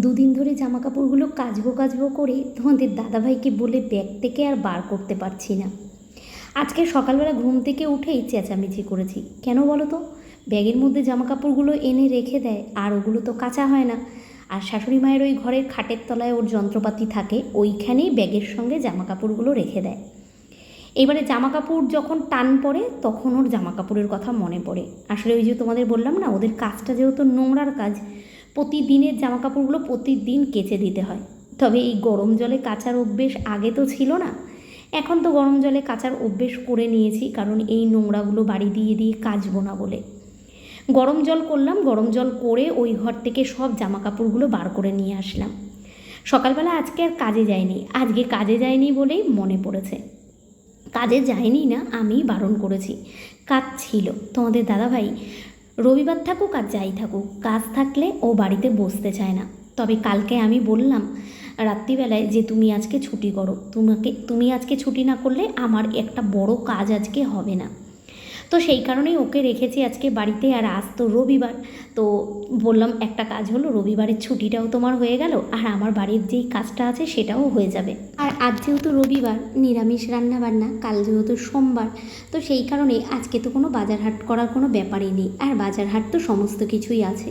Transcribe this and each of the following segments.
দুদিন ধরে জামা কাপড়গুলো কাচবো কাচবো করে তোমাদের দাদাভাইকে বলে ব্যাগ থেকে আর বার করতে পারছি না। আজকে সকালবেলা ঘুম থেকে উঠেই চেঁচামেচি করেছি। কেন বলো তো? ব্যাগের মধ্যে জামা কাপড়গুলো এনে রেখে দেয়, আর ওগুলো তো কাঁচা হয় না। আর শাশুড়ি মায়ের ওই ঘরের খাটের তলায় ওর যন্ত্রপাতি থাকে, ওইখানেই ব্যাগের সঙ্গে জামা কাপড়গুলো রেখে দেয়। এবারে জামা কাপড় যখন টান পড়ে, তখন ওর জামা কাপড়ের কথা মনে পড়ে। আসলে ওই যে তোমাদের বললাম না, ওদের কাজটা যেহেতু নোংরার কাজ প্রতিদিনের জামা কাপড়গুলো প্রতিদিন কেচে দিতে হয়। তবে এই গরম জলে কাচার অভ্যেস আগে তো ছিল না। এখন তো গরম জলে কাচার অভ্যেস করে নিয়েছি, কারণ এই নোংরাগুলো বাড়ি দিয়ে দিয়ে কাচবো না বলে। গরম জল করলাম, গরম জল করে ওই ঘর থেকে সব জামা কাপড়গুলো বার করে নিয়ে আসলাম। সকালবেলা আজকে আর কাজে যায়নি আজকে কাজে যায়নি বলেই মনে পড়েছে। কাজে যায়নি না, আমি বারণ করেছি। কাজ ছিল। তোমাদের দাদাভাই রবিবার থাকুক আর যাই থাকুক, কাজ থাকলে ও বাড়িতে বসতে চায় না। তবে কালকে আমি বললাম, রাত্রিবেলায় যে তুমি আজকে ছুটি করো, তোমাকে, তুমি আজকে ছুটি না করলে আমার একটা বড় কাজ আজকে হবে না। তো সেই কারণেই ওকে রেখেছি আজকে বাড়িতে আর আজ তো রবিবার। তো বললাম, একটা কাজ হলো, রবিবারের ছুটিটাও তোমার হয়ে গেল আর আমার বাড়ির যেই কাজটা আছে সেটাও হয়ে যাবে। আর আজ যেহেতু রবিবার, নিরামিষ রান্না বান্না কাল যেহেতু সোমবার, তো সেই কারণে আজকে তো কোনো বাজার হাট করার কোনো ব্যাপারই নেই আর বাজার হাট তো সমস্ত কিছুই আছে।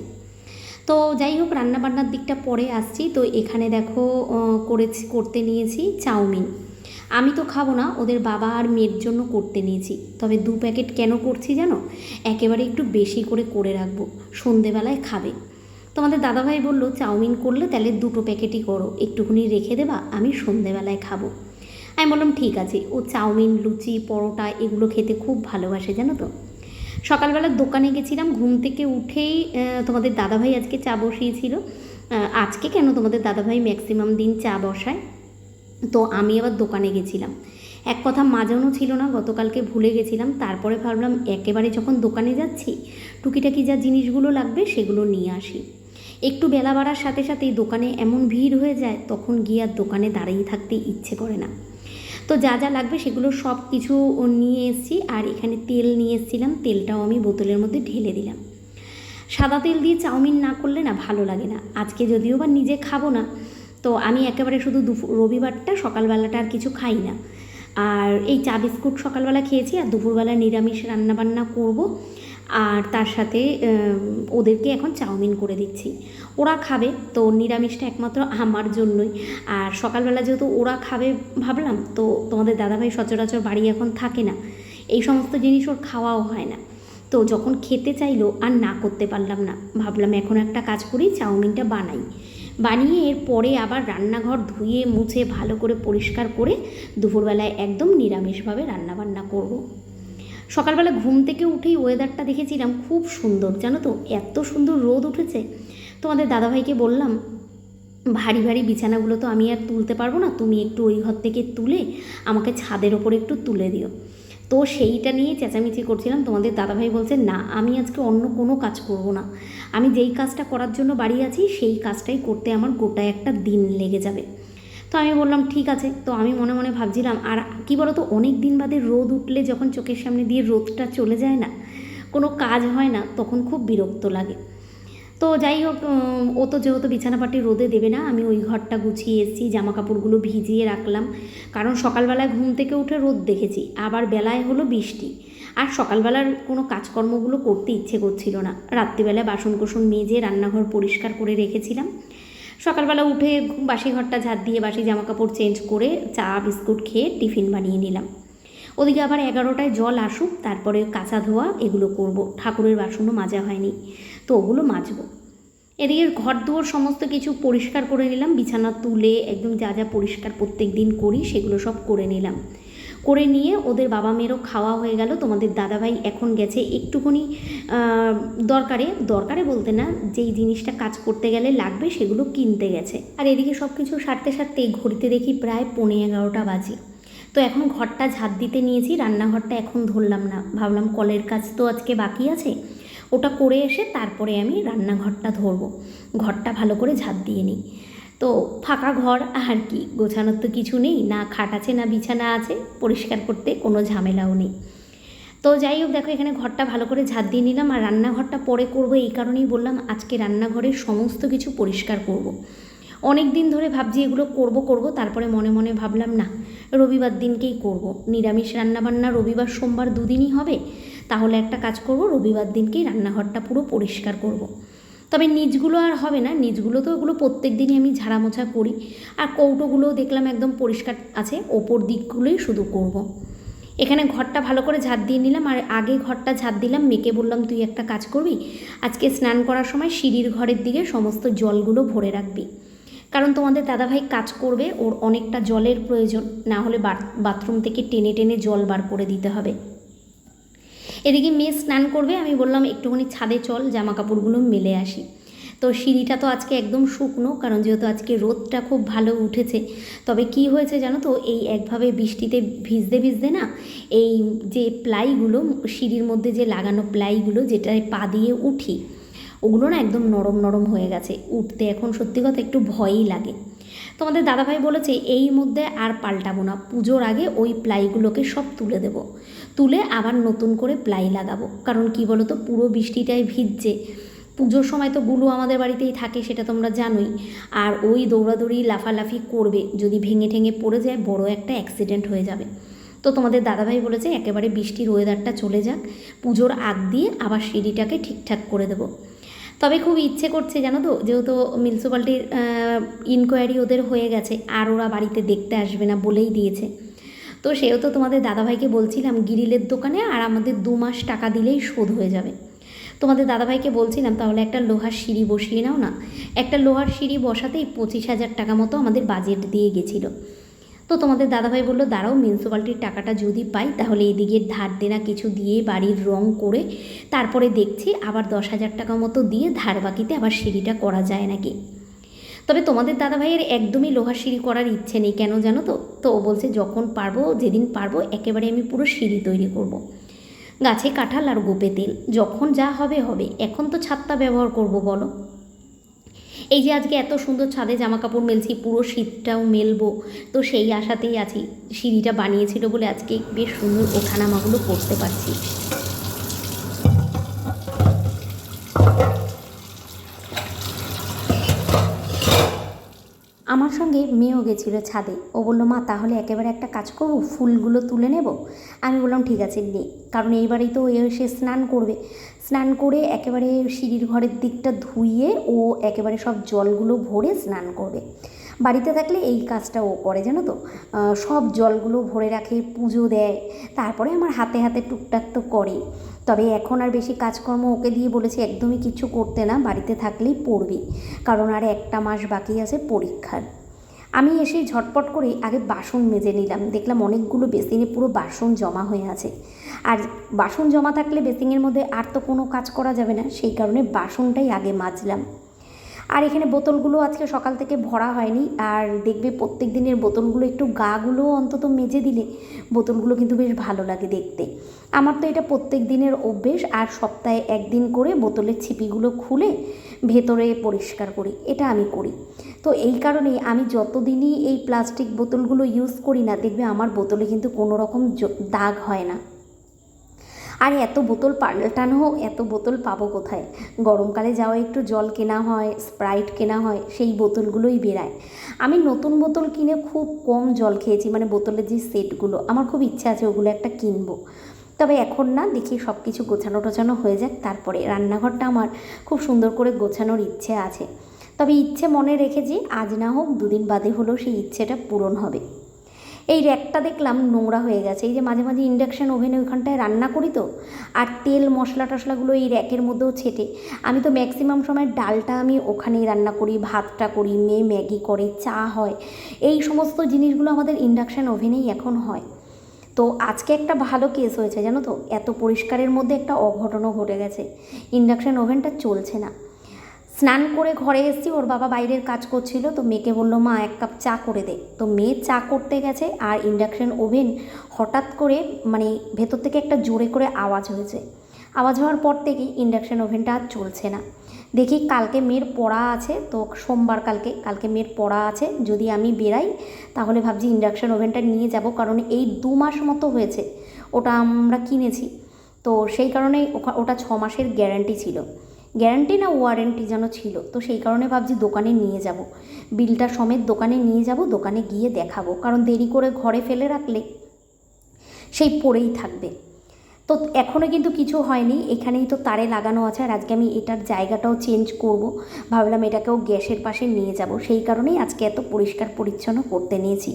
তো যাই হোক, রান্নাবান্নার দিকটা পরে আসছি। তো এখানে দেখো করেছি, করতে নিয়েছি চাউমিন। আমি তো খাব না, ওদের বাবা আর মেয়ের জন্য করতে নিয়েছি। তবে দু প্যাকেট কেন করছি জানো? একেবারে একটু বেশি করে করে রাখব, সন্ধেবেলায় খাবে। তোমাদের দাদাভাই বলল, চাউমিন করলে তাহলে দুটো প্যাকেটই করো, একটুখানি রেখে দেবা, আমি সন্ধেবেলায় খাব। আমি বললাম, ঠিক আছে। ও চাউমিন, লুচি, পরোটা, এগুলো খেতে খুব ভালোবাসে, জানো তো? সকালবেলা দোকানে গেছিলাম, ঘুম থেকে উঠেই তোমাদের দাদাভাই আজকে চা বসিয়েছিল। আজকে কেন তোমাদের দাদাভাই ম্যাক্সিমাম দিন চা বসায়? তো আমি আবার দোকানে গেছিলাম। এক কথা মাজানো ছিল না, গতকালকে ভুলে গেছিলাম। তারপরে ভাবলাম একেবারে যখন দোকানে যাচ্ছি, টুকিটাকি যা জিনিসগুলো লাগবে সেগুলো নিয়ে আসি। একটু বেলা বাড়ার সাথে সাথেই দোকানে এমন ভিড় হয়ে যায়, তখন গিয়ে আর দোকানে দাঁড়িয়ে থাকতে ইচ্ছে করে না। তো যা যা লাগবে সেগুলো সব কিছু নিয়ে এসেছি আর এখানে তেল নিয়ে এসেছিলাম। তেলটাও আমি বোতলের মধ্যে ঢেলে দিলাম। সাদা তেল দিয়ে চাউমিন না করলে না ভালো লাগে না। আজকে যদিও বা নিজে খাব না তো আমি একেবারে শুধু দুপুর রবিবারটা সকালবেলাটা আর কিছু খাই না। আর এই চা বিস্কুট সকালবেলা খেয়েছি আর দুপুরবেলা নিরামিষ রান্নাবান্না করব। আর তার সাথে ওদেরকে এখন চাউমিন করে দিচ্ছি। ওরা খাবে, তো নিরামিষটা একমাত্র আমার জন্যই। আর সকালবেলা যেহেতু ওরা খাবে ভাবলাম, তো তোমাদের দাদাভাই সচরাচর বাড়ি এখন থাকে না। এই সমস্ত জিনিস ওর খাওয়াও হয় না। তো যখন খেতে চাইলো আর না করতে পারলাম না, ভাবলাম এখন একটা কাজ করি, চাউমিনটা বানাই। বানিয়ে এর পরে আবার রান্নাঘর ধুয়ে, মুছে, ভালো করে পরিষ্কার করে দুপুরবেলায় একদম নিরামিষভাবে রান্নাবান্না করব। সকালবেলা ঘুম থেকে উঠেই ওয়েদারটা দেখেছিলাম খুব সুন্দর, জানো তো? এত সুন্দর রোদ উঠেছে। তোমাদের দাদাভাইকে বললাম, ভারী ভারী বিছানাগুলো তো আমি আর তুলতে পারব না, তুমি একটু ওই ঘর থেকে তুলে আমাকে ছাদের ওপরে একটু তুলে দিও। তো সেইটা নিয়ে চেঁচামেচি করছিলাম। তোমাদের দাদাভাই বলছে, না, আমি আজকে অন্য কোনো কাজ করব না। আমি যেই কাজটা করার জন্য বাড়ি আছি, সেই কাজটাই করতে আমার গোটা একটা দিন লেগে যাবে। তো আমি বললাম, ঠিক আছে। তো আমি মনে মনে ভাবছিলাম, আর কি বলো তো অনেক দিন বাদে রোদ উঠলে যখন চোখের সামনে দিয়ে রোদটা চলে যায় না, কোনো কাজ হয় না, তখন খুব বিরক্ত লাগে। তো যাই হোক ও তো যেহেতু বিছানাপাটি রোদে দেবে না, আমি ওই ঘরটা গুছিয়ে এসেছি জামা কাপড়গুলো ভিজিয়ে রাখলাম। কারণ সকালবেলায় ঘুম থেকে উঠে রোদ দেখেছি, আবার বেলায় হলো বৃষ্টি। আর সকালবেলার কোনো কাজকর্মগুলো করতে ইচ্ছে করছিল না। রাত্রিবেলায় বাসন কোসন মেজে রান্নাঘর পরিষ্কার করে রেখেছিলাম। সকালবেলা উঠে বাসি ঘরটা ঝাঁট দিয়ে বাসি জামা কাপড় চেঞ্জ করে চা, বিস্কুট খেয়ে টিফিন বানিয়ে নিলাম। ওদিকে আবার এগারোটায় জল আসুক, তারপরে কাঁচা ধোয়া, এগুলো করব। ঠাকুরের বাসনও মাজা হয়নি, তো ওগুলো মাজবো। এদিকে ঘর দুয়ার সমস্ত কিছু পরিষ্কার করে নিলাম, বিছানা তুলে একদম যা যা পরিষ্কার প্রত্যেক দিন করি, সেগুলো সব করে নিলাম। করে নিয়ে ওদের বাবা মেয়েরও খাওয়া হয়ে গেল। তোমাদের দাদাভাই এখন গেছে একটুখানি দরকারে। দরকারে বলতে না, যেই জিনিসটা কাজ করতে গেলে লাগবে সেগুলো কিনতে গেছে। আর এদিকে সব কিছু সারতে সারতে ঘড়িতে দেখি প্রায় পৌনে এগারোটা বাজে। তো এখন ঘরটা ঝাঁট দিতে নিয়েছি, রান্নাঘরটা এখন ধরলাম না। ভাবলাম কলের কাজ তো আজকে বাকি আছে, ওটা করে এসে তারপরে আমি রান্নাঘরটা ধরবো। ঘরটা ভালো করে ঝাঁট দিয়ে নিই। তো ফাঁকা ঘর আর কি গোছানোর তো কিছু নেই, না খাট আছে, না বিছানা আছে, পরিষ্কার করতে কোনো ঝামেলাও নেই তো যাই হোক, দেখো এখানে ঘরটা ভালো করে ঝাঁট দিয়ে নিলাম আর রান্নাঘরটা পরে করব এই কারণেই বললাম আজকে রান্নাঘরের সমস্ত কিছু পরিষ্কার করব। অনেক দিন ধরে ভাবছি এগুলো করব করব, তারপরে মনে মনে ভাবলাম, না, রবিবার দিনকেই করব। নিরামিষ রান্নাবান্না রবিবার, সোমবার দুদিনই হবে, তাহলে একটা কাজ করব, রবিবার দিনকেই রান্নাঘরটা পুরো পরিষ্কার করব। তবে নিচগুলো আর হবে না, নিচগুলো তো ওগুলো প্রত্যেক দিনই আমি ঝাড়া মোছা করি। আর কৌটোগুলোও দেখলাম একদম পরিষ্কার আছে, ওপর দিকগুলোই শুধু করব। এখানে ঘরটা ভালো করে ঝাঁট দিয়ে নিলাম, আর আগে ঘরটা ঝাঁট দিলাম মেয়েকে বললাম, তুই একটা কাজ করবি? আজকে স্নান করার সময় সিঁড়ির ঘরের দিকে সমস্ত জলগুলো ভরে রাখবি। কারণ তোমাদের দাদাভাই কাজ করবে, ওর অনেকটা জলের প্রয়োজন, না হলে বাথরুম থেকে টেনে টেনে জল বার করে দিতে হবে। এদিকে মেয়ে স্নান করবে, আমি বললাম, একটুখানি ছাদে চল জামা কাপড়গুলো মেলে আসি। তো সিঁড়িটা তো আজকে একদম শুকনো, কারণ যেহেতু আজকে রোদটা খুব ভালো উঠেছে, তবে কি হয়েছে জানো তো, এই একভাবে বৃষ্টিতে ভিজতে ভিজতে না, এই যে প্লাইগুলো, সিঁড়ির মধ্যে যে লাগানো প্লাইগুলো, যেটায় পা দিয়ে উঠি, ওগুলো না একদম নরম নরম হয়ে গেছে, উঠতে এখন সত্যি কথা একটু ভয়ই লাগে। তোমাদের দাদাভাই বলেছে, এই মধ্যে আর পাল্টাবো না, পুজোর আগে ওই প্লাইগুলোকে সব তুলে দেব। তুলে আবার নতুন করে প্লাই লাগাবো। কারণ কি বলো তো পুরো বৃষ্টিটায় ভিজছে। পুজোর সময় তো গুলো আমাদের বাড়িতেই থাকে, সেটা তোমরা জানোই। আর ওই দৌড়াদৌড়ি লাফালাফি করবে, যদি ভেঙে ঠেঙে পড়ে যায়, বড় একটা অ্যাক্সিডেন্ট হয়ে যাবে। তো তোমাদের দাদাভাই বলেছে, একেবারে বৃষ্টির ওয়েদারটা চলে যাক, পুজোর আগ দিয়ে আবার সিঁড়িটাকে ঠিকঠাক করে দেবো। তবে খুব ইচ্ছে করছে, জানো তো, যেহেতু মিউনিসিপ্যালিটির ইনকোয়ারি ওদের হয়ে গেছে, আর ওরা বাড়িতে দেখতে আসবে না বলেই দিয়েছে। তো সেও তো তোমাদের দাদাভাইকে বলছিলাম গিরিলের দোকানে আর আমাদের দু মাস টাকা দিলেই শোধ হয়ে যাবে। তোমাদের দাদাভাইকে বলছিলাম, তাহলে একটা লোহার সিঁড়ি বসিয়ে নাও না। একটা লোহার সিঁড়ি বসাতেই পঁচিশ হাজার টাকা মতো আমাদের বাজেট দিয়ে গেছিল। তো তোমাদের দাদাভাই বলল, দাঁড়াও মিউনিসিপ্যালিটির টাকাটা যদি পাই, তাহলে এদিকে ধার দেনা কিছু দিয়ে বাড়ির রং করে তারপরে দেখছি আবার দশ হাজার টাকা মতো দিয়ে ধার বাকিতে আবার সিঁড়িটা করা যায় নাকি? তবে তোমাদের দাদাভাইয়ের একদমই লোহার সিঁড়ি করার ইচ্ছে নেই, কেন জানো তো? তো ও বলছে, যখন পারব, যেদিন পারব, একেবারে আমি পুরো সিঁড়ি তৈরি করব। গাছে কাঁঠাল আর গোপে তেল, যখন যা হবে হবে। এখন তো ছাদটা ব্যবহার করব, বলো। এই যে আজকে এত সুন্দর ছাদে জামা কাপড় মেলছি, পুরো শীতটাও মেলবো। তো সেই আশাতেই আছি, সিঁড়িটা বানিয়েছিল বলে আজকে বেশ সুন্দর ওঠানামাগুলো করতে পারছি আমার সঙ্গে মেয়েও গেছিল ছাদে। ও বলল, মা, তাহলে একেবারে একটা কাজ করব, ফুলগুলো তুলে নেব? আমি বললাম, ঠিক আছে, নে। কারণ এইবারেই তো এসে স্নান করবে। স্নান করে একেবারে সিঁড়ির ঘরের দিকটা ধুইয়ে ও একেবারে সব জলগুলো ভরে স্নান করবে। বাড়িতে থাকলে এই কাজটা ও করে, জানো তো? সব জলগুলো ভরে রাখে, পুজো দেয়, তারপরে আমার হাতে হাতে টুকটাক তো করে। তবে এখন আর বেশি কাজকর্ম ওকে দিয়ে বলেছে, একদমই কিছু করতে না, বাড়িতে থাকলেই পড়বি। কারণ আর একটা মাস বাকি আছে পরীক্ষার। আমি এসে ঝটপট করে আগে বাসন মেজে নিলাম। দেখলাম অনেকগুলো বেসিনে পুরো বাসন জমা হয়ে আছে। আর বাসন জমা থাকলে বেসিনের মধ্যে আর তো কোনো কাজ করা যাবে না, সেই কারণে বাসনটাই আগে মাজলাম। আর এখানে বোতলগুলো আজকে সকাল থেকে ভরা হয়নি। আর দেখবে প্রত্যেক দিনের বোতলগুলো একটু গাগুলো অন্তত মেজে দিলে বোতলগুলো কিন্তু বেশ ভালো লাগে দেখতে। আমার তো এটা প্রত্যেক দিনের অভ্যেস, আর সপ্তাহে একদিন করে বোতলের ছিপিগুলো খুলে ভেতরে পরিষ্কার করি, এটা আমি করি। তো এই কারণেই আমি যতদিনই এই প্লাস্টিক বোতলগুলো ইউজ করি না, দেখবে আমার বোতলে কিন্তু কোনো রকম দাগ হয় না। আর এত বোতল পাল্টানো, এত বোতল পাবো কোথায়? গরমকালে যাওয়া একটু জল কেনা হয় স্প্রাইট কেনা হয়, সেই বোতলগুলোই বেরায়। আমি নতুন বোতল কিনে খুব কম জল খেয়েছি মানে বোতলের যে সেটগুলো, আমার খুব ইচ্ছা আছে ওগুলো একটা কিনবো। তবে এখন না দেখি সব কিছু গোছানো টোছানো হয়ে যাক, তারপরে রান্নাঘরটা আমার খুব সুন্দর করে গোছানোর ইচ্ছে আছে। তবে ইচ্ছে মনে রেখেছি আজ না হোক দুদিন বাদে হলেও সেই ইচ্ছেটা পূরণ হবে। এই র্যাকটা দেখলাম নোংরা হয়ে গেছে, এই যে মাঝে মাঝে ইন্ডাকশান ওভেনে ওইখানটায় রান্না করি তো, আর তেল, মশলা টশলাগুলো এই র্যাকের মধ্যেও ছেটে। আমি তো ম্যাক্সিমাম সময় ডালটা আমি ওখানেই রান্না করি, ভাতটা করি, মেয়ে ম্যাগি করে, চা হয়, এই সমস্ত জিনিসগুলো আমাদের ইন্ডাকশান ওভেনেই এখন হয়। তো আজকে একটা ভালো কেস হয়েছে, জানো তো? এত পরিষ্কারের মধ্যে একটা অঘটনও ঘটে গেছে। ইন্ডাকশান ওভেনটা চলছে না। স্নান করে ঘরে এসেছি, ওর বাবা বাইরের কাজ করছিল, তো মেয়েকে বলল, মা, এক কাপ চা করে দে। তো মেয়ে চা করতে গেছে, আর ইন্ডাকশান ওভেন হঠাৎ করে মানে ভেতর থেকে একটা জোরে করে আওয়াজ হয়েছে। আওয়াজ হওয়ার পর থেকেই ইন্ডাকশান ওভেনটা আর চলছে না। দেখি কালকে মেয়ের পড়া আছে, তো সোমবার কালকে কালকে মেয়ের পড়া আছে, যদি আমি বেরাই, তাহলে ভাবছি ইন্ডাকশান ওভেনটা নিয়ে যাব, কারণ এই দু মাস মতো হয়েছে, ওটা আমরা কিনেছি। তো সেই কারণেই ওখা- ওটা ছ মাসের গ্যারান্টি ছিল। গ্যারান্টি না ওয়ারেন্টি যেন ছিল, তো সেই কারণে ভাবছি দোকানে নিয়ে যাব। বিলটা সমেত দোকানে নিয়ে যাব, দোকানে গিয়ে দেখাবো, কারণ দেরি করে ঘরে ফেলে রাখলে সেই পড়েই থাকবে। তো এখনও কিন্তু কিছু হয়নি, এখানেই তো তারে লাগানো আছে আর আজকে আমি এটার জায়গাটাও চেঞ্জ করব। ভাবলাম এটাকেও গ্যাসের পাশে নিয়ে যাব, সেই কারণেই আজকে এত পরিষ্কার পরিচ্ছন্ন করতে নিয়েছি।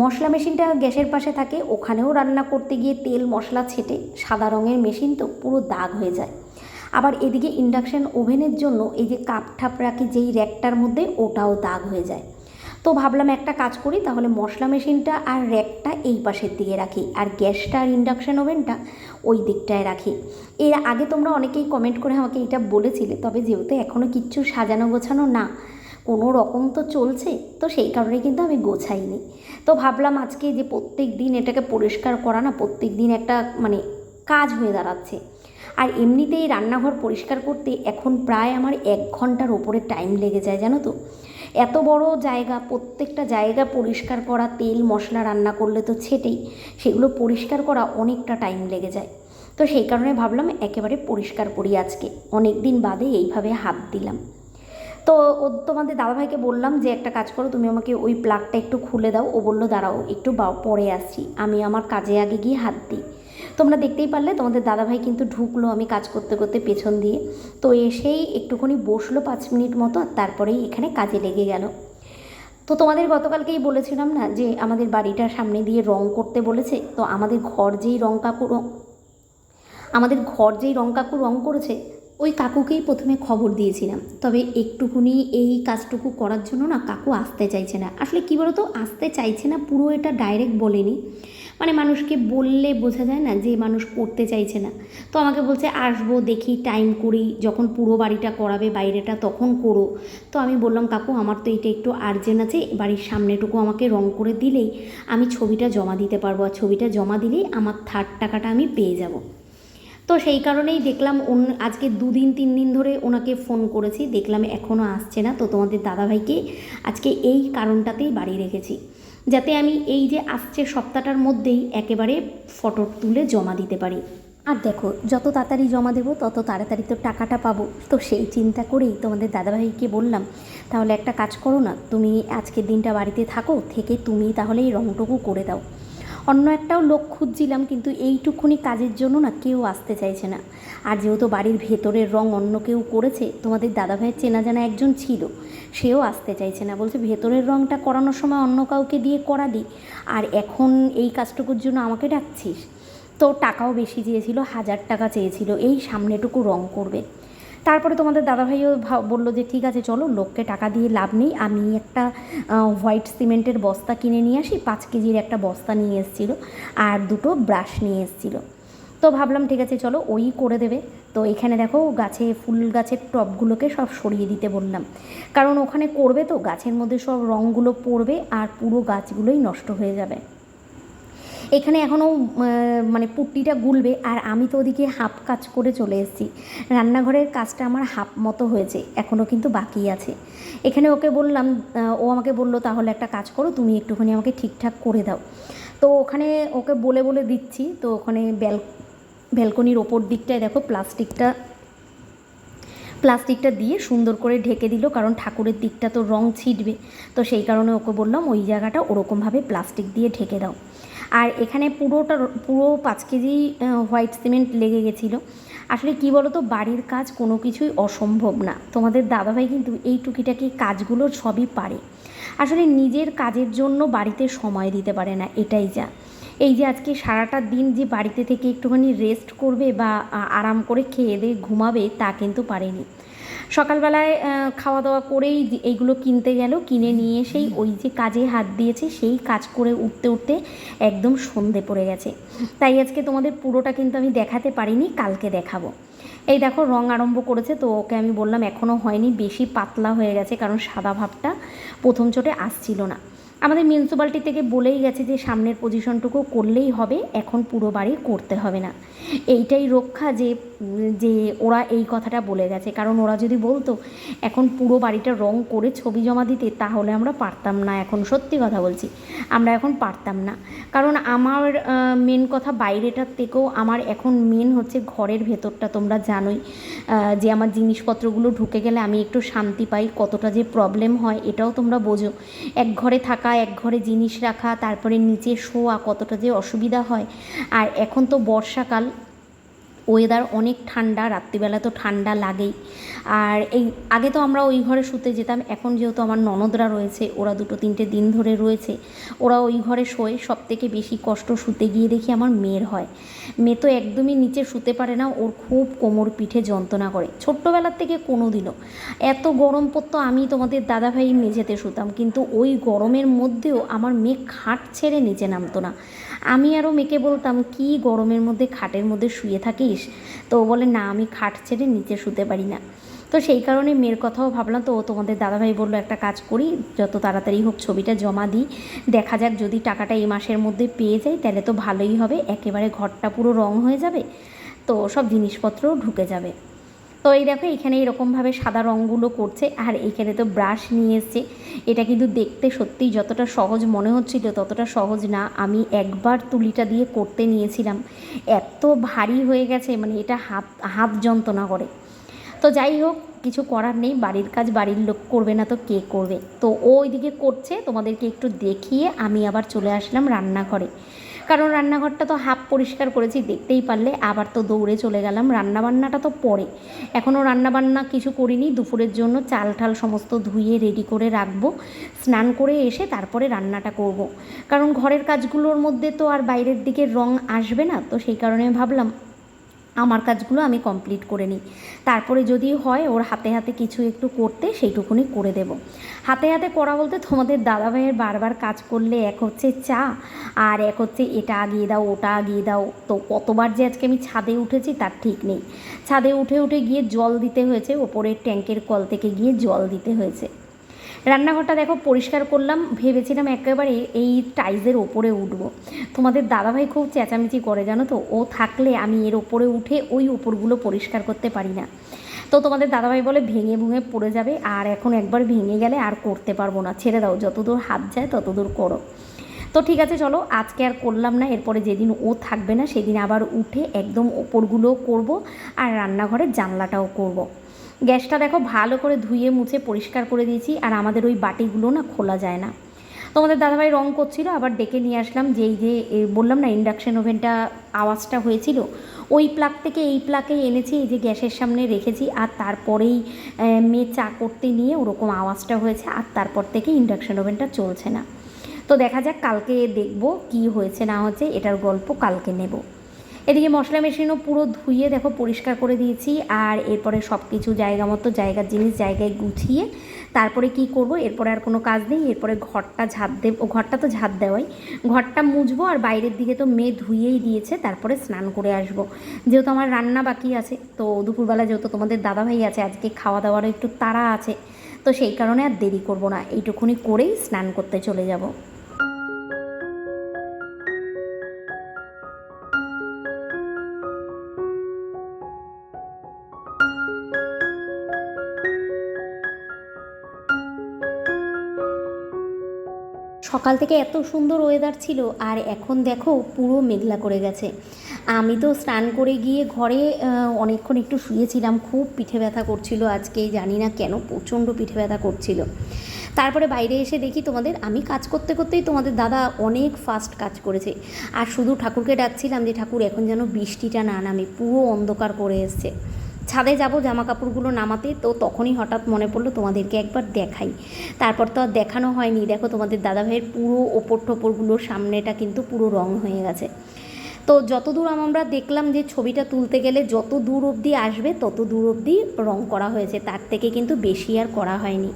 মশলা মেশিনটা গ্যাসের পাশে থাকে, ওখানেও রান্না করতে গিয়ে তেল, মশলা ছেটে সাদা রঙের মেশিন তো পুরো দাগ হয়ে যায়। আবার এদিকে ইন্ডাকশান ওভেনের জন্য এই যে কাপ ঠাপ রাখি যেই র্যাকটার মধ্যে, ওটাও দাগ হয়ে যায়। তো ভাবলাম একটা কাজ করি, তাহলে মশলা মেশিনটা আর র্যাকটা এই পাশের দিকে রাখি, আর গ্যাসটা আর ইন্ডাকশন ওভেনটা ওই দিকটায় রাখি। এর আগে তোমরা অনেকেই কমেন্ট করে আমাকে এটা বলেছিলে, তবে যেহেতু এখনও কিচ্ছু সাজানো গোছানো না, কোনো রকম তো চলছে, তো সেই কারণে কিন্তু আমি গোছাইনি। তো ভাবলাম আজকে যে প্রত্যেক দিন এটাকে পরিষ্কার করা না, প্রত্যেক দিন একটা মানে কাজ হয়ে দাঁড়াচ্ছে। আর এমনিতেই রান্নাঘর পরিষ্কার করতে এখন প্রায় আমার এক ঘণ্টার ওপরে টাইম লেগে যায়, জানো তো? এত বড় জায়গা, প্রত্যেকটা জায়গা পরিষ্কার করা, তেল, মশলা রান্না করলে তো ছেটেই। সেগুলো পরিষ্কার করা অনেকটা টাইম লেগে যায়। তো সেই কারণে ভাবলাম একেবারে পরিষ্কার করি আজকে। অনেক দিন বাদে এইভাবে হাত দিলাম। তো ও তোমাদের দাদাভাইকে বললাম যে, একটা কাজ করো, তুমি আমাকে ওই প্লাগটা একটু খুলে দাও। ও বলল, দাঁড়াও, একটু পরে আসছি। আমি আমার কাজে আগে গিয়ে হাত দিই। তোমরা দেখতেই পারলে, তোমাদের দাদাভাই কিন্তু ঢুকলো আমি কাজ করতে করতে পেছন দিয়ে। তো এসেই একটুখানি বসল পাঁচ মিনিট মতো, আর তারপরেই এখানে কাজে লেগে গেল। তো তোমাদের গতকালকেই বলেছিলাম না যে, আমাদের বাড়িটার সামনে দিয়ে রং করতে বলেছে? তো আমাদের ঘর যেই রং কাকু আমাদের ঘর যেই রং কাকু রং করেছে, ওই কাকুকেই প্রথমে খবর দিয়েছিলাম। তবে একটুকুনি এই কাজটুকু করার জন্য না কাকু আসতে চাইছে না। আসলে কী বলতো, আসতে চাইছে না, পুরো এটা ডাইরেক্ট বলেনি। মানে মানুষকে বললে বোঝা যায় না যে মানুষ করতে চাইছে না। তো আমাকে বলছে, আসব, দেখি টাইম করি, যখন পুরো বাড়িটা করাবে, বাইরেটা তখন করো। তো আমি বললাম, কাকু, আমার তো এটা একটু আর্জেন্ট আছে, বাড়ির সামনেটুকু আমাকে রং করে দিলেই আমি ছবিটা জমা দিতে পারব, আর ছবিটা জমা দিলেই আমার থার্ড টাকাটা আমি পেয়ে যাব। তো সেই কারণেই দেখলাম, অন্য, আজকে দুদিন, তিন দিন ধরে ওনাকে ফোন করেছি, দেখলাম এখনও আসছে না, তো তোমাদের দাদাভাইকে আজকে এই কারণটাতেই বাড়ি রেখেছি। যাতে আমি এই যে আসছে সপ্তাহটার মধ্যেই একেবারে ফটো তুলে জমা দিতে পারি। আর দেখো, যত তাড়াতাড়ি জমা দেবো, তত তাড়াতাড়ি তো টাকাটা পাবো। তো সেই চিন্তা করেই তোমাদের দাদাভাইকে বললাম, তাহলে একটা কাজ করো না, তুমি আজকের দিনটা বাড়িতে থাকো, থেকে তুমি তাহলে এই রংটুকু করে দাও। অন্য একটাও লোক খুঁজছিলাম, কিন্তু এইটুকুনি কাজের জন্য না কেউ আসতে চাইছে না। আর যেহেতু বাড়ির ভেতরের রং অন্য কেউ করেছে, তোমাদের দাদাভাইয়ের চেনা জানা একজন ছিল, সেও আসতে চাইছে না। বলছে, ভেতরের রংটা করানোর সময় অন্য কাউকে দিয়ে করা দিই আর এখন এই কাজটুকুর জন্য আমাকে ডাকছিস? তো টাকাও বেশি চেয়েছিল, হাজার টাকা চেয়েছিল, এই সামনেটুকু রং করবে। তারপরে তোমাদের দাদাভাইও বলল যে, ঠিক আছে, চলো, লোককে টাকা দিয়ে লাভ নেই। আমি একটা হোয়াইট সিমেন্টের বস্তা কিনে নিয়ে আসি। পাঁচ কেজির একটা বস্তা নিয়ে এসেছিল আর দুটো ব্রাশ নিয়ে এসেছিল। তো ভাবলাম, ঠিক আছে, চলো, ওই করে দেবে। তো এখানে দেখো, গাছে, ফুল গাছের টবগুলোকে সব সরিয়ে দিতে বললাম। কারণ ওখানে করবে তো, গাছের মধ্যে সব রঙগুলো পড়বে আর পুরো গাছগুলোই নষ্ট হয়ে যাবে। এখানে এখনও মানে পুট্টিটা গুলবে আর আমি তো ওদিকে হাফ কাজ করে চলে এসেছি। রান্নাঘরের কাজটা আমার হাফ মতো হয়েছে, এখনও কিন্তু বাকি আছে। এখানে ওকে বললাম ও আমাকে বলল, তাহলে একটা কাজ করো, তুমি একটুখানি আমাকে ঠিকঠাক করে দাও। তো ওখানে ওকে বলে বলে দিচ্ছি, তো ওখানে ব্যাল, ব্যালকনির ওপর দিকটায় দেখো প্লাস্টিকটা প্লাস্টিকটা দিয়ে সুন্দর করে ঢেকে দিল, কারণ ঠাকুরের দিকটা তো রং ছিটবে। তো সেই কারণে ওকে বললাম, ওই জায়গাটা ওরকমভাবে প্লাস্টিক দিয়ে ঢেকে দাও। আর এখানে পুরোটা পুরো পাঁচ কেজি হোয়াইট সিমেন্ট লেগে গেছিল। আসলে কি বলো তো বাড়ির কাজ কোনো কিছুই অসম্ভব না। তোমাদের দাদাভাই কিন্তু এই টুকিটাকি কাজগুলো সবই পারে। আসলে নিজের কাজের জন্য বাড়িতে সময় দিতে পারে না, এটাই যা। এই যে আজকে সারাটা দিন যে বাড়িতে থেকে একটুখানি রেস্ট করবে বা আরাম করে খেয়ে দিয়ে ঘুমাবে, তা কিন্তু পারেনি। সকালবেলায় খাওয়া দাওয়া করেই এইগুলো কিনতে গেল। কিনে নিয়ে এসেই ওই যে কাজে হাত দিয়েছে, সেই কাজ করে উঠতে উঠতে একদম সন্ধে পড়ে গেছে। তাই আজকে তোমাদের পুরোটা কিন্তু আমি দেখাতে পারিনি, কালকে দেখাবো। এই দেখো, রং আরম্ভ করেছে, তো ওকে আমি বললাম এখনও হয়নি, বেশি পাতলা হয়ে গেছে, কারণ সাদা ভাবটা প্রথম চোটে আসছিল না। আমাদের মিউনিসিপ্যালিটি থেকে বলেই গেছে যে সামনের পজিশনটুকু করলেই হবে, এখন পুরো বাড়ি করতে হবে না। এইটাই রক্ষা যে যে ওরা এই কথাটা বলে গেছে। কারণ ওরা যদি বলতো, এখন পুরো বাড়িটা রং করে ছবি জমা দিতে, তাহলে আমরা পারতাম না। এখন সত্যি কথা বলছি, আমরা এখন পারতাম না। কারণ আমার মেন কথা বাইরেটার থেকেও আমার এখন মেন হচ্ছে ঘরের ভেতরটা, তোমরা জানোই। যে আমার জিনিসপত্রগুলো ঢুকে গেলে আমি একটু শান্তি পাই, কতটা যে প্রবলেম হয়, এটাও তোমরা বোঝো। এক ঘরে থাকা এক ঘরে জিনিস রাখা, তারপরে নিচে শোয়া কতটা যে অসুবিধা হয়। আর এখন তো বর্ষাকাল ওয়েদার অনেক ঠান্ডা, রাত্রিবেলা তো ঠান্ডা লাগেই। আর এই, আগে তো আমরা ওই ঘরে শুতে যেতাম, এখন যেহেতু আমার ননদরা রয়েছে, ওরা দুটো তিনটে দিন ধরে রয়েছে, ওরা ওই ঘরে শোয় সব থেকে বেশি কষ্ট শুতে গিয়ে দেখি আমার মেয়ের হয়। মেয়ে তো একদমই নিচে শুতে পারে না, ওর খুব কোমর পিঠে যন্ত্রণা করে। ছোট্টবেলার থেকে কোনো দিনও এত গরম পড়তো, আমি তোমাদের দাদাভাই মেঝেতে শুতাম, কিন্তু ওই গরমের মধ্যেও আমার মেয়ে খাট ছেড়ে নিচে নামতো না। আমি আরও মেয়েকে বলতাম, কি গরমের মধ্যে খাটের মধ্যে শুয়ে থাকিস? তো ও বলে, না, আমি খাট ছেড়ে নিচে শুতে পারি না। তো সেই কারণে মেয়ের কথাও ভাবলাম, তো ও তোমাদের দাদাভাই বলল, একটা কাজ করি, যত তাড়াতাড়ি হোক ছবিটা জমা দিই। দেখা যাক যদি টাকাটা এই মাসের মধ্যে পেয়ে যাই তাহলে তো ভালোই হবে। একেবারে ঘরটা পুরো রং হয়ে যাবে, তো সব জিনিসপত্রও ঢুকে যাবে। তো এই দেখো, এখানে এরকমভাবে সাদা রঙগুলো করছে, আর এখানে তো ব্রাশ নিয়ে এসছে। এটা কিন্তু দেখতে সত্যিই যতটা সহজ মনে হচ্ছিল, ততটা সহজ না। আমি একবার তুলিটা দিয়ে করতে নিয়েছিলাম। এত ভারী হয়ে গেছে মানে এটা হাত হাত যন্ত্রণা করে। তো যাই হোক, কিছু করার নেই, বাড়ির কাজ বাড়ির লোক করবে না তো কে করবে? তো ও ওইদিকে করছে, তোমাদেরকে একটু দেখিয়ে আমি আবার চলে আসলাম রান্নাঘরে। কারণ রান্নাঘরটা তো হাফ পরিষ্কার করেছি, দেখতেই পারলে আবার তো দৌড়ে চলে গেলাম, রান্নাবান্নাটা তো পরে এখনও রান্নাবান্না কিছু করিনি, দুপুরের জন্য চাল ঠাল সমস্ত ধুয়ে রেডি করে রাখব, স্নান করে এসে তারপরে রান্নাটা করব। কারণ ঘরের কাজগুলোর মধ্যে তো আর বাইরের দিকে রং আসবে না, তো সেই কারণে ভাবলাম আমার কাজগুলো আমি কমপ্লিট করে নিই। তারপরে যদি হয় ওর হাতে হাতে কিছু একটু করতে সেইটুকুনি করে দেব। হাতে হাতে করা বলতে তোমাদের দাদাভাইয়ের বারবার কাজ করলে এক হচ্ছে চা আর এক হচ্ছে এটা আগিয়ে দাও, ওটা আগিয়ে দাও। তো কতবার যে আজকে আমি ছাদে উঠেছি তার ঠিক নেই। ছাদে উঠে উঠে গিয়ে জল দিতে হয়েছে, ওপরের ট্যাঙ্কের কল থেকে গিয়ে জল দিতে হয়েছে। রান্নাঘরটা দেখো পরিষ্কার করলাম, ভেবেছিলাম একেবারে এই টাইলসের ওপরে উঠবো। তোমাদের দাদাভাই খুব চেঁচামেচি করে, জানো তো? ও থাকলে আমি এর ওপরে উঠে ওই ওপরগুলো পরিষ্কার করতে পারি না। তো তোমাদের দাদাভাই বলে ভেঙে ভুঙে পড়ে যাবে, আর এখন একবার ভেঙে গেলে আর করতে পারব না। ছেড়ে দাও, যতদূর হাত যায় ততদূর করো। তো ঠিক আছে, চলো, আজকে আর করলাম না, এরপরে যেদিন ও থাকবে না, সেদিন আবার উঠে একদম ওপরগুলোও করব, আর রান্নাঘরের জানলাটাও করব। গ্যাসটা দেখো ভালো করে ধুয়ে মুছে পরিষ্কার করে দিয়েছি, আর আমাদের ওই বাটিগুলো না খোলা যায় না। তোমাদের দাদাভাই রং করছিল, আবার ডেকে নিয়ে আসলাম, যেই যে বললাম না ইন্ডাকশন ওভেনটা আওয়াজটা হয়েছিল, ওই প্লাগ থেকে এই প্লাগে এনেছি, এই যে গ্যাসের সামনে রেখেছি, আর তারপরেই মেয়ে চা করতে নিয়ে ওরকম আওয়াজটা হয়েছে, আর তারপর থেকে ইন্ডাকশন ওভেনটা চলছে না। তো দেখা যাক কালকে দেখব কি হয়েছে না হচ্ছে, এটার গল্প কালকে নেব। এদিকে মশলা মেশিনও পুরো ধুয়ে দেখো পরিষ্কার করে দিয়েছি, আর এরপরে সব কিছু জায়গা মতো, জায়গার জিনিস জায়গায় গুছিয়ে তারপরে কি করব, এরপরে আর কোনো কাজ নেই, এরপরে ঘরটা ঝাঁট দেব ঘরটা তো ঝাঁট দেওয়াই। ঘরটা মুছবো আর বাইরের দিকে তো মেয়ে ধুয়েই দিয়েছে, তারপরে স্নান করে আসব। যেহেতু আমার রান্না বাকি আছে, তো দুপুরবেলা যেহেতু তোমাদের দাদাভাই আছে, আজকে খাওয়া দাওয়ারও একটু তাড়া আছে, তো সেই কারণে আর দেরি করব না, এইটুকুনি করেই স্নান করতে চলে যাব। সকাল থেকে এত সুন্দর ওয়েদার ছিল আর এখন দেখো পুরো মেঘলা করে গেছে। আমি তো স্নান করে গিয়ে ঘরে অনেকক্ষণ একটু শুয়েছিলাম, খুব পিঠে ব্যথা করছিল আজকে, জানি না কেন প্রচণ্ড পিঠে ব্যথা করছিল। তারপরে বাইরে এসে দেখি তোমাদের, আমি কাজ করতে করতেই তোমাদের দাদা অনেক ফাস্ট কাজ করেছে। আর শুধু ঠাকুরকে ডাকছিলাম যে, ঠাকুর, এখন যেন বৃষ্টিটা না নামে, পুরো অন্ধকার করে এসছে। ছাদে যাব জামা কাপড়গুলো নামাতে, তো তখনই হঠাৎ মনে পড়ল তোমাদেরকে একবার দেখাই। তারপর তো আর দেখানো হয়নি। দেখো তোমাদের দাদাভাইয়ের পুরো ওপর টোপরগুলোর সামনেটা কিন্তু পুরো রং হয়ে গেছে। তো যত দূর আমরা দেখলাম যে ছবিটা তুলতে গেলে যত দূর অবধি আসবে, তত দূর অবধি রং করা হয়েছে। তার থেকে কিন্তু বেশি আর করা হয়নি।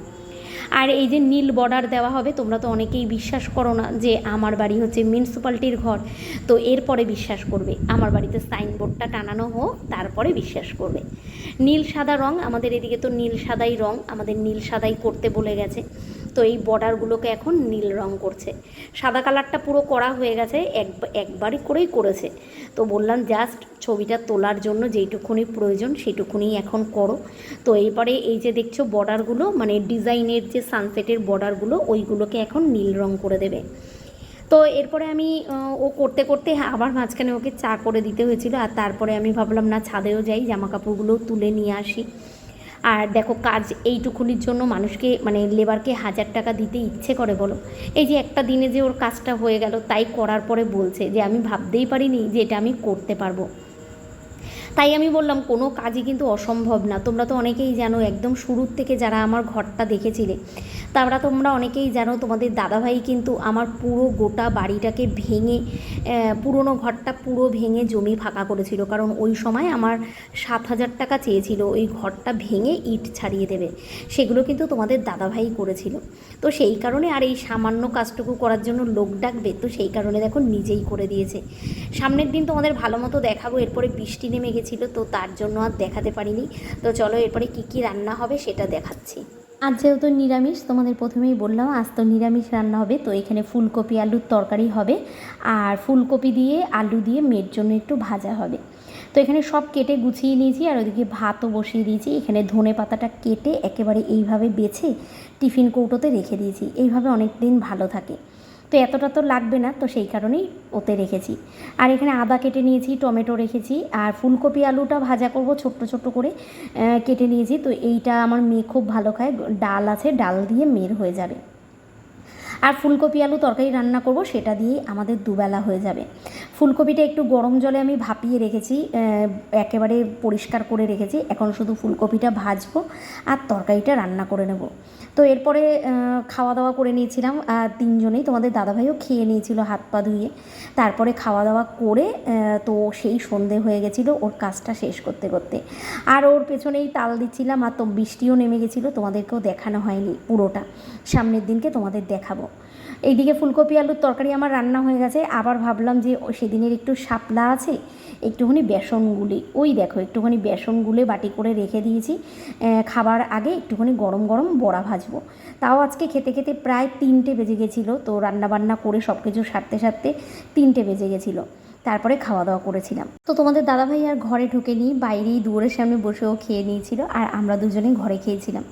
আর এই যে নীল বর্ডার দেওয়া হবে, তোমরা তো অনেকেই বিশ্বাস করো না যে আমার বাড়ি হচ্ছে মিউনিসিপ্যালিটির ঘর। তো এরপরে বিশ্বাস করবে, আমার বাড়িতে সাইনবোর্ডটা টানানো হোক, তারপরে বিশ্বাস করবে। নীল সাদা রং, আমাদের এদিকে তো নীল সাদাই রং, আমাদের নীল সাদাই করতে বলে গেছে। তো এই বর্ডারগুলোকে এখন নীল রং করছে। সাদা কালারটা পুরো করা হয়ে গেছে, এক, একবারই করেই করেছে। তো বললাম, জাস্ট ছবিটা তোলার জন্য যেইটুকুনি প্রয়োজন সেইটুকুনি এখন করো। তো এরপরে এই যে দেখছ বর্ডারগুলো মানে ডিজাইনের যে সানসেটের বর্ডারগুলো, ওইগুলোকে এখন নীল রং করে দেবে। তো এরপরে আমি ও করতে করতে আবার মাঝখানে ওকে চা করে দিতে হয়েছিল, আর তারপরে আমি ভাবলাম, না, ছাদেও যাই জামা কাপড়গুলো তুলে নিয়ে আসি। আর দেখো কাজ এইটুকুনির জন্য মানুষকে মানে লেবারকে হাজার টাকা দিতে ইচ্ছে করে বলো। এই যে একটা দিনে যে ওর কাজটা হয়ে গেল, তাই করার পরে বলছে যে, আমি ভাবতেই পারিনি যে এটা আমি করতে পারব। তাই আমি বললাম, কোনো কাজই কিন্তু অসম্ভব না। তোমরা তো অনেকেই জানো, একদম শুরুর থেকে যারা আমার ঘরটা দেখেছিলে, তারা তোমরা অনেকেই জানো, তোমাদের দাদাভাই কিন্তু আমার পুরো গোটা বাড়িটাকে ভেঙে পুরনো ঘরটা পুরো ভেঙে জমি ফাঁকা করেছিল। কারণ ওই সময় আমার সাত হাজার টাকা চেয়েছিল, ওই ঘরটা ভেঙে ইট ছাড়িয়ে দেবে। সেগুলো কিন্তু তোমাদের দাদাভাই করেছিল। তো সেই কারণে আর এই সামান্য কাজটুকু করার জন্য লোক ডাকবে, তো সেই কারণে দেখো নিজেই করে দিয়েছে। সামনের দিন তোমাদের ভালো মতো দেখাবো, এরপরে বৃষ্টি নেমে গেছিল তো তার জন্য আর দেখাতে পারিনি। তো চলো এরপরে কী কী রান্না হবে সেটা দেখাচ্ছি। আজ যেহেতু নিরামিষ, তোমাদের প্রথমেই বললাম, আজ তো নিরামিষ রান্না হবে, তো এখানে ফুলকপি, আলুর তরকারি হবে। আর ফুলকপি দিয়ে, আলু দিয়ে মেয়ের জন্য একটু ভাজা হবে। তো এখানে সব কেটে গুছিয়ে নিয়েছি, আর ওদিকে ভাতও বসিয়ে দিয়েছি। এখানে ধনে পাতাটা কেটে একেবারে এইভাবে বেছে টিফিন কৌটোতে রেখে দিয়েছি। এইভাবে অনেক দিন ভালো থাকে। তো এতটা তো লাগবে না, তো সেই কারণেই ওতে রেখেছি। আর এখানে আদা কেটে নিয়েছি, টমেটো রেখেছি, আর ফুলকপি আলুটা ভাজা করব ছোট্ট ছোট্ট করে কেটে নিয়েছি। তো এইটা আমার মেয়ে খুব ভালো খায়, ডাল আছে, ডাল দিয়ে মের হয়ে যাবে। আর ফুলকপি আলু তরকারি রান্না করব, সেটা দিয়েই আমাদের দুবেলা হয়ে যাবে। ফুলকপিটা একটু গরম জলে আমি ভাপিয়ে রেখেছি একেবারে পরিষ্কার করে রেখেছি। এখন শুধু ফুলকপিটা ভাজবো আর তরকারিটা রান্না করে নেব। তো এরপরে খাওয়া দাওয়া করে নিয়েছিলাম তিনজনেই, তোমাদের দাদাভাইও খেয়ে নিয়েছিল হাত পা ধুয়ে। তারপরে খাওয়া দাওয়া করে তো সেই সন্ধে হয়ে গেছিল ওর কাজটা শেষ করতে করতে। আর ওর পেছনেই তাল দিচ্ছিলাম, আর তো বৃষ্টিও নেমে গেছিল, তোমাদেরকেও দেখানো হয়নি পুরোটা। সামনের দিনকে তোমাদের দেখাবো। এইদিকে ফুলকপি, আলুর তরকারি আমার রান্না হয়ে গেছে। আবার ভাবলাম যে সেদিনের একটু শাপলা আছে, একটুখানি বেসন গুলি। ওই দেখো, একটুখানি বেসন গুলে বাটি করে রেখে দিয়েছি। খাবার আগে একটুখানি গরম গরম বড়া ভাজবো। তাও আজকে খেতে খেতে প্রায় তিনটে বেজে গেছিল। তো রান্না বান্না করে সব কিছু সারতে সারতে তিনটে বেজে গেছিল। তারপরে খাওয়া দাওয়া করেছিলাম। তো তোমাদের দাদাভাই আর ঘরে ঢুকেনি, বাইরেই দুয়ারের সামনে বসেও খেয়ে নিয়েছিল। আর আমরা দুজনেই ঘরে খেয়েছিলাম।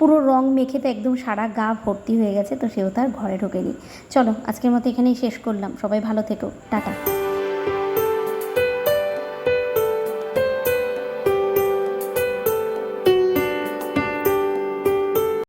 পুরো রং মেখে তো একদম সারা গা ভর্তি হয়ে গেছে, তো সেও তার ঘরে ঢোকেনি। চলো, আজকের মতো এখানেই শেষ করলাম। সবাই ভালো থেকো। টাটা।